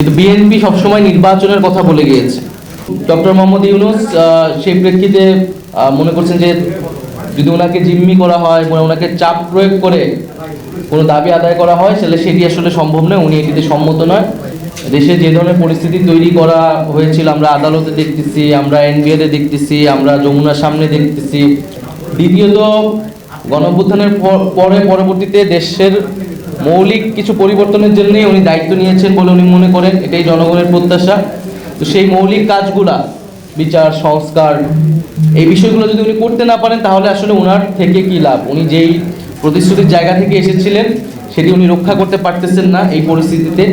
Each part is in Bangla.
কিন্তু বিএনপি সবসময় নির্বাচনের কথা বলে গিয়েছে। ডক্টর মোহাম্মদ ইউনুস সেই প্রেক্ষিতে মনে করছেন যে যদি ওনাকে জিম্মি করা হয় বা ওনাকে চাপ প্রয়োগ করে কোনো দাবি আদায় করা হয়, তাহলে সেটি আসলে সম্ভব নয়। উনি এটিতে সম্মত নয়। দেশে যে ধরনের পরিস্থিতি তৈরি করা হয়েছিল, আমরা আদালতে দেখতেছি, আমরা এনবিএতে দেখতেছি, আমরা যমুনার সামনে দেখতেছি। দ্বিতীয়ত, গণঅভ্যুত্থানের পরে পরবর্তীতে দেশের মৌলিক কিছু পরিবর্তনের জন্যই উনি দায়িত্ব নিয়েছেন বলে উনি মনে করেন, এটাই জনগণের প্রত্যাশা। তো সেই মৌলিক কাজগুলা, বিচার, সংস্কার, এই বিষয়গুলো যদি উনি করতে না পারেন, তাহলে আসলে ওনার থেকে কি লাভ? উনি যেই প্রতিশ্রুতির জায়গা থেকে এসেছিলেন, সেটি উনি রক্ষা করতে পারতেছেন না এই পরিস্থিতিতে।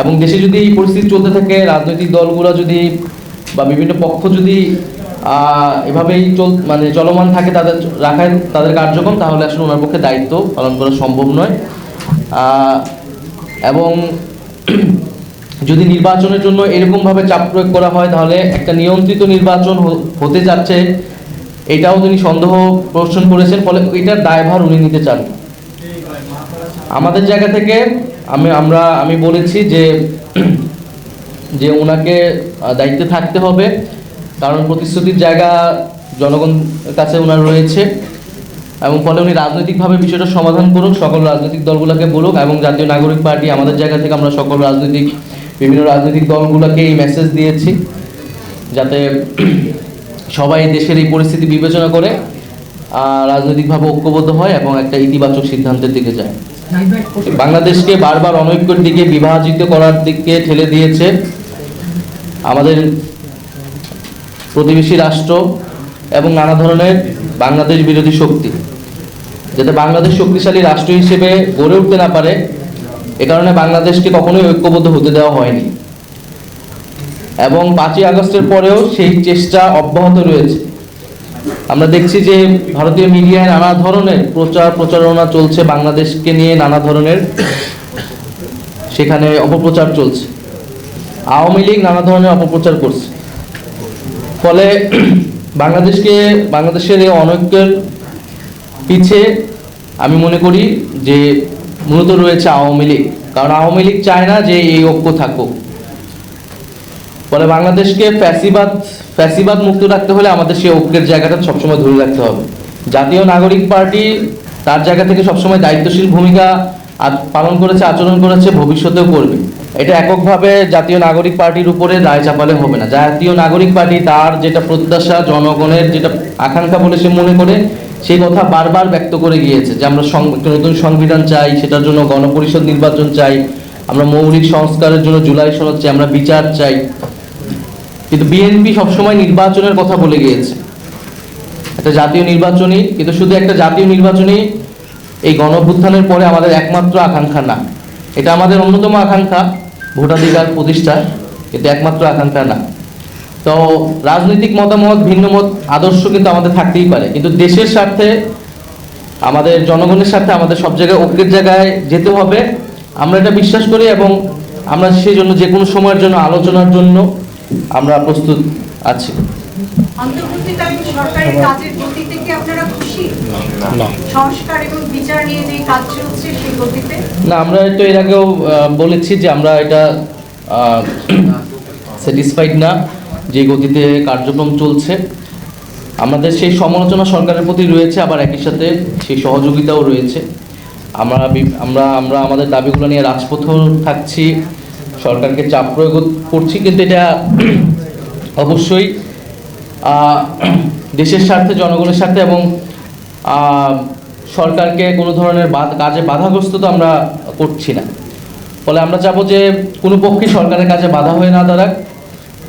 এবং দেশে যদি এই পরিস্থিতি চলতে থাকে, রাজনৈতিক দলগুলো যদি বা বিভিন্ন পক্ষ যদি এভাবেই চল মানে চলমান থাকে তাদের রাখায় তাদের কার্যক্রম, তাহলে আসলে ওনার পক্ষে দায়িত্ব পালন করা সম্ভব নয়। এবং যদি নির্বাচনের জন্য এরকমভাবে চাপ প্রয়োগ করা হয়, তাহলে একটা নিয়ন্ত্রিত নির্বাচন হতে যাচ্ছে। এটাও তিনি সন্দেহ প্রশ্ন করেছেন, ফলে এটার দায়ভার উনি নিতে চান। আমাদের জায়গা থেকে আমি, আমরা, আমি বলেছি যে যে ওনাকে দায়িত্বে থাকতে হবে, কারণ প্রতিশ্রুতির জায়গা জনগণ কাছে ওনার রয়েছে। এবং ফলে উনি রাজনৈতিকভাবে বিষয়টা সমাধান করুক, সকল রাজনৈতিক দলগুলোকে বলুক এবং জাতীয় নাগরিক পার্টি আমাদের জায়গা থেকে আমরা সকল রাজনৈতিক, বিভিন্ন রাজনৈতিক দলগুলোকে এই মেসেজ দিয়েছি যাতে সবাই দেশের এই পরিস্থিতি বিবেচনা করে রাজনৈতিকভাবে ঐক্যবদ্ধ হয় এবং একটা ইতিবাচক সিদ্ধান্তের দিকে যায়। বাংলাদেশকে বারবার অনৈক্যের দিকে বিভাজিত করার দিকে ঠেলে দিয়েছে আমাদের প্রতিবেশী রাষ্ট্র এবং নানা ধরনের বাংলাদেশ বিরোধী শক্তি। যাতে বাংলাদেশ শক্তিশালী রাষ্ট্র হিসেবে গড়ে উঠতে না পারে, এ কারণে বাংলাদেশকে কখনোই ঐক্যবদ্ধ হতে দেওয়া হয়নি। এবং পাঁচই আগস্টের পরেও সেই চেষ্টা অব্যাহত রয়েছে। আমরা দেখছি যে ভারতীয় মিডিয়ায় নানা ধরনের প্রচার প্রচারণা চলছে বাংলাদেশকে নিয়ে, নানা ধরনের সেখানে অপপ্রচার চলছে। আওয়ামী লীগ নানা ধরনের অপপ্রচার করছে। ফলে বাংলাদেশকে, বাংলাদেশের এই অনৈক্যের পিছে আমি মনে করি যে মূলত রয়েছে আওয়ামী লীগ। কারণ আওয়ামী লীগ চায় না যে এই ঐক্য থাকুক। ফলে বাংলাদেশকে ফ্যাসিবাদ ফ্যাসিবাদ মুক্ত রাখতে হলে আমাদের সেই ঐক্যের জায়গাটা সবসময় ধরে রাখতে হবে। জাতীয় নাগরিক পার্টি তার জায়গা থেকে সবসময় দায়িত্বশীল ভূমিকা পালন করেছে, আচরণ করেছে, ভবিষ্যতেও করবে। এটা এককভাবে জাতীয় নাগরিক পার্টির উপরে দায় চাপালে হবে না। জাতীয় নাগরিক পার্টি তার যেটা প্রত্যাশা, জনগণের যেটা আকাঙ্ক্ষা বলে সে মনে করে সেই কথা বারবার ব্যক্ত করে গিয়েছে যে আমরা নতুন সংবিধান চাই, সেটার জন্য গণপরিষদ নির্বাচন চাই, আমরা মৌলিক সংস্কারের জন্য জুলাই সনদ চাই, আমরা বিচার চাই। কিন্তু বিএনপি সবসময় নির্বাচনের কথা বলে গিয়েছে। একটা জাতীয় নির্বাচনী, কিন্তু শুধু একটা জাতীয় নির্বাচনী এই গণঅভ্যুত্থানের পরে আমাদের একমাত্র আকাঙ্ক্ষা না। এটা আমাদের অন্যতম আকাঙ্ক্ষা, ভোটাধিকার প্রতিষ্ঠা। এটা একমাত্র আকাঙ্ক্ষা না। তো রাজনৈতিক মতামত, ভিন্ন মত, আদর্শ কিন্তু আমাদের থাকতেই পারে। কিন্তু দেশের স্বার্থে, আমাদের জনগণের সাথে আমাদের সব জায়গায় ঐক্যের জায়গায় যেতে হবে। আমরা এটা বিশ্বাস করি এবং আমরা সেই জন্য যে কোনো সময়ের জন্য, আলোচনার জন্য আমরা প্রস্তুত আছি। সরকারের কাজের গতিতে কি আপনারা না। আমরা তো এর আগেও বলেছি যে আমরা এটা স্যাটিসফাইড না যে গতিতে কার্যক্রম চলছে। আমাদের সেই সমালোচনা সরকারের প্রতি রয়েছে আবার একই সাথে সেই সহযোগিতাও রয়েছে। আমরা আমরা আমরা আমাদের দাবিগুলো নিয়ে রাজপথেও থাকছি সরকারকে চাপ প্রয়োগ করছি কিন্তু এটা অবশ্যই দেশের স্বার্থে জনগণের স্বার্থে এবং সরকারকে কোনো ধরনের কাজে বাধাগ্রস্ত তো আমরা করছি না। ফলে আমরা চাবো যে কোনো পক্ষে সরকারের কাজে বাধা হয়ে না দাঁড়াক।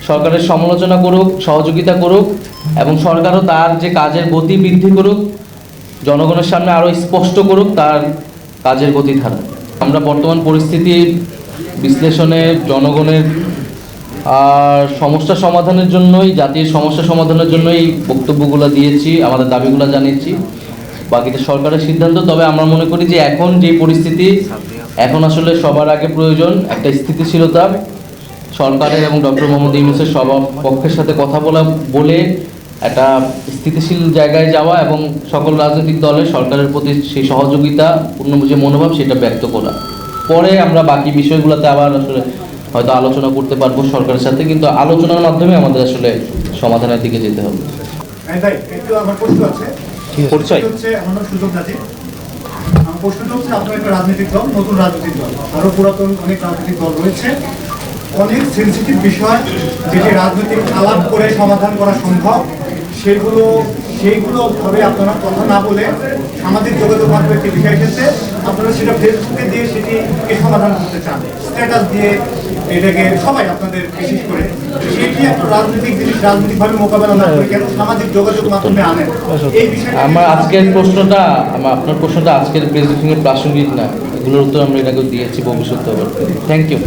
সরকারের সমালোচনা করুক, সহযোগিতা করুক, এবং সরকারও তার যে কাজের গতি বৃদ্ধি করুক, জনগণের সামনে আরও স্পষ্ট করুক, তার কাজের গতি গতিধারা আমরা বর্তমান পরিস্থিতি বিশ্লেষণে জনগণের আর সমস্যা সমাধানের জন্যই জাতির সমস্যা সমাধানের জন্যই বক্তব্যগুলো দিয়েছি, আমাদের দাবিগুলো জানিয়েছি। বাকিটা সরকারের সিদ্ধান্ত, তবে আমরা মনে করি যে এখন যে পরিস্থিতি, এখন আসলে সবার আগে প্রয়োজন একটা স্থিতিশীলতা। সরকারের এবং ডক্টর মোহাম্মদ ইউনুসের সবার পক্ষের সাথে কথা বলা, বলে একটা স্থিতিশীল জায়গায় যাওয়া এবং সকল রাজনৈতিক দলের সরকারের প্রতি সেই সহযোগিতা পূর্ণ যে মনোভাব, সেটা ব্যক্ত করা। পরে আমরা বাকি বিষয়গুলোতে আবার আসলে হয়তো আলোচনা করতে পারব সরকারের সাথে, কিন্তু আলোচনার মাধ্যমে আমাদের আসলে সমাধানের দিকে যেতে হবে। ভাই একটু আমার প্রশ্ন আছে? পরিচয়? হচ্ছে আমার সুযোগ নাজির প্রশ্নটা হচ্ছে আপনার একটা রাজনৈতিক দল নতুন রাজনৈতিক দল। আরও পুরাতন অনেক রাজনৈতিক দল রয়েছে। অনেক সেন্সিটিভ বিষয় যেটি রাজনৈতিক আলাপ করে সমাধান করা সম্ভব। সেগুলো সেইগুলো ভাবে আপনারা কথা না বলে সামাজিক যোগাযোগ মাধ্যমে একটি বিষয় এসেছে। আপনারা সেটা ফেসবুকে দিয়ে সেটিকে সমাধান করতে চান। স্ট্যাটাস দিয়ে এটাকে সবাই আপনাদের বিশেষ করে সেটি একটা রাজনৈতিক জিনিস রাজনৈতিকভাবে মোকাবেলা না করে কেন সামাজিক যোগাযোগ মাধ্যমে আনেন? এই বিষয়ে আমার আজকের প্রশ্নটা আমার আপনার প্রশ্নটা আজকের প্রেসিডেন্ট এর প্রাসঙ্গিক না। এগুলোর উত্তর আমরা এটাকে দিয়েছি ভবিষ্যতে থ্যাংক ইউ